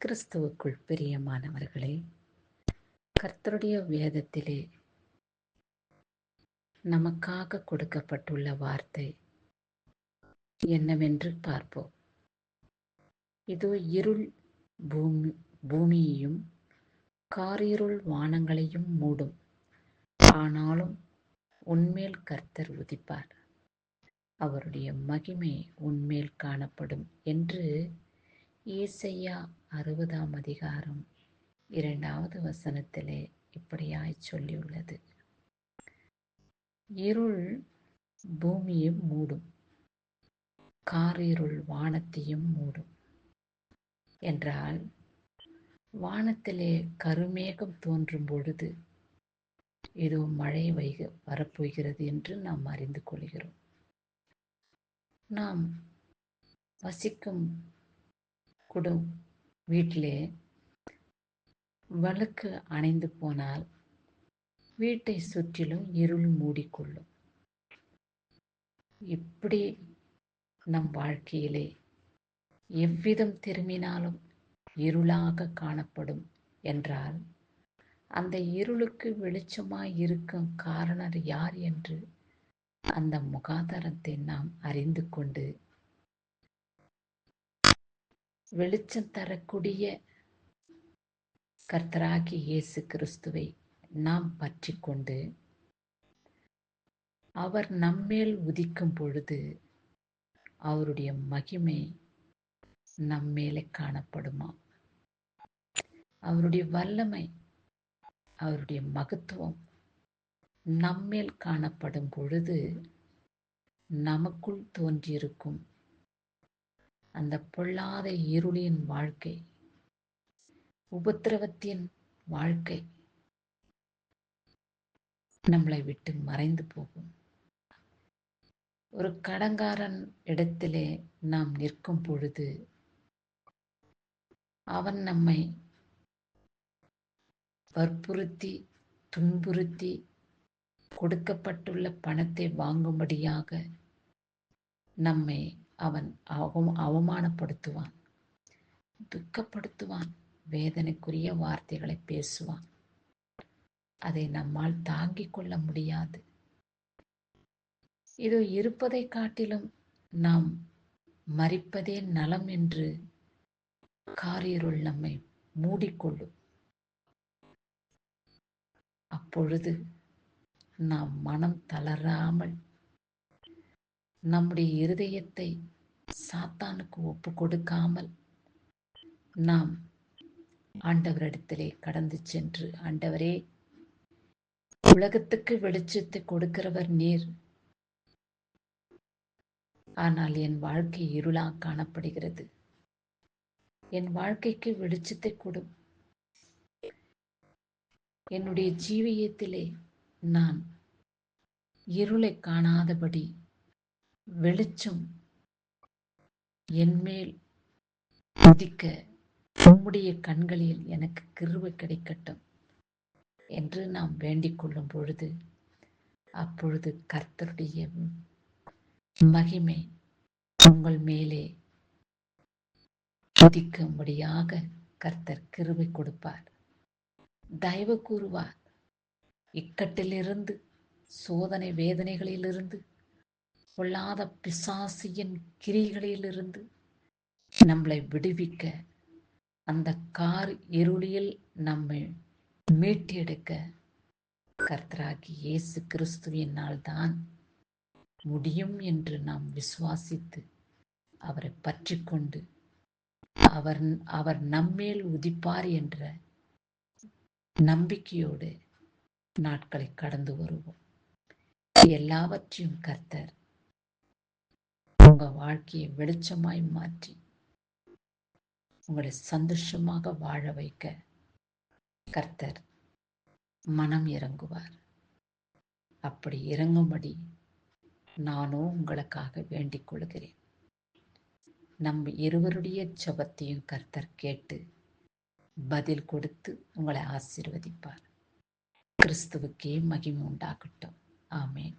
கிறிஸ்துவுக்குள் பிரியமானவர்களே கர்த்தருடைய வேதத்திலே நமக்காக கொடுக்கப்பட்டுள்ள வார்த்தை என்னவென்று பார்ப்போம். இதோ இருள் பூமி பூமியையும் காரிருள் வானங்களையும் மூடும். ஆனாலும் உன்மேல் கர்த்தர் உதிப்பார். அவருடைய மகிமை உன்மேல் காணப்படும் என்று ஏசையா அறுபதாம் அதிகாரம் இரண்டாவது வசனத்திலே இப்படியாய் சொல்லியுள்ளது. இருள் பூமியும் மூடும் காரிருள் வானத்தையும் மூடும் என்றால் வானத்திலே கருமேகம் தோன்றும் பொழுது ஏதோ மழை வைக வரப்போகிறது என்று நாம் அறிந்து கொள்கிறோம். நாம் வசிக்கும் குடும் வீட்டிலே வழக்கு அணைந்து போனால் வீட்டை சுற்றிலும் இருள் மூடிக்கொள்ளும். இப்படி நம் வாழ்க்கையிலே எவ்விதம் திரும்பினாலும் இருளாக காணப்படும் என்றால் அந்த இருளுக்கு வெளிச்சமாய் இருக்கும் காரணர் யார் என்று அந்த முகாதாரத்தை நாம் அறிந்து கொண்டு வெளிச்சம் தரக்கூடிய கர்த்தராகி இயேசு கிறிஸ்துவை நாம் பற்றி கொண்டு அவர் நம்மேல் உதிக்கும் பொழுது அவருடைய மகிமை நம்மேலே காணப்படுமா? அவருடைய வல்லமை அவருடைய மகத்துவம் நம்மேல் காணப்படும் பொழுது நமக்குள் தோன்றியிருக்கும் அந்த பொல்லாத இருளின் வாழ்க்கை. உபத்திரவத்தின் வாழ்க்கை. நம்மளை விட்டு மறைந்து போகும். ஒரு கடங்காரன் இடத்திலே நாம் நிற்கும் பொழுது அவன் நம்மை வற்புறுத்தி துன்புறுத்தி கொடுக்கப்பட்டுள்ள பணத்தை வாங்கும்படியாக நம்மை அவன் அவ அவமானப்படுத்துவான். துக்கப்படுத்துவான். வேதனைக்குரிய வார்த்தைகளை பேசுவான். அதை நம்மால் தாங்கிக் கொள்ள முடியாது. இது இருப்பதை காட்டிலும் நாம் மறிப்பதே நலம் என்று காரியருள் நம்மை மூடிக்கொள்ளும். அப்பொழுது நாம் மனம் தளராமல் நம்முடைய இருதயத்தை சாத்தானுக்கு ஒப்பு கொடுக்காமல் நாம் ஆண்டவரிடத்திலே கடந்து சென்று ஆண்டவரே உலகத்துக்கு வெளிச்சத்தை கொடுக்கிறவர் நீர். ஆனால் என் வாழ்க்கை இருளா காணப்படுகிறது. என் வாழ்க்கைக்கு வெளிச்சத்தை கொடு. என்னுடைய ஜீவியத்திலே நான் இருளை காணாதபடி வெளிச்சம் என்மேல் உதிக்க உம்முடைய கண்களில் எனக்கு கிருவை கிடைக்கட்டும் என்று நாம் வேண்டிக் கொள்ளும் பொழுது அப்பொழுது கர்த்தருடைய மகிமை உங்கள் மேலே உதிக்கும்படியாக கர்த்தர் கிருவை கொடுப்பார். தயவு கூறுவார். இக்கட்டிலிருந்து சோதனை வேதனைகளிலிருந்து பொல்லாத பிசாசியின் கிரிகளிலிருந்து நம்மளை விடுவிக்க அந்த கார் இருளியில் நம்மை மீட்டெடுக்க கர்த்தராகி இயேசு கிறிஸ்துவினால் தான் முடியும் என்று நாம் விசுவாசித்து அவரை பற்றி கொண்டு அவர் அவர் நம்மேல் உதிப்பார் என்ற நம்பிக்கையோடு நாட்களை கடந்து வருவோம். எல்லாவற்றையும் கர்த்தர் உங்கள் வாழ்க்கையை வெளிச்சமாய் மாற்றி உங்களை சந்தோஷமாக வாழ வைக்க கர்த்தர் மனம் இறங்குவார். அப்படி இறங்கும்படி நானும் உங்களுக்காக வேண்டிக் கொள்கிறேன். நம் இருவருடைய ஜபத்தையும் கர்த்தர் கேட்டு பதில் கொடுத்து உங்களை ஆசீர்வதிப்பார். கிறிஸ்துவுக்கே மகிமை உண்டாகட்டும். ஆமேன்.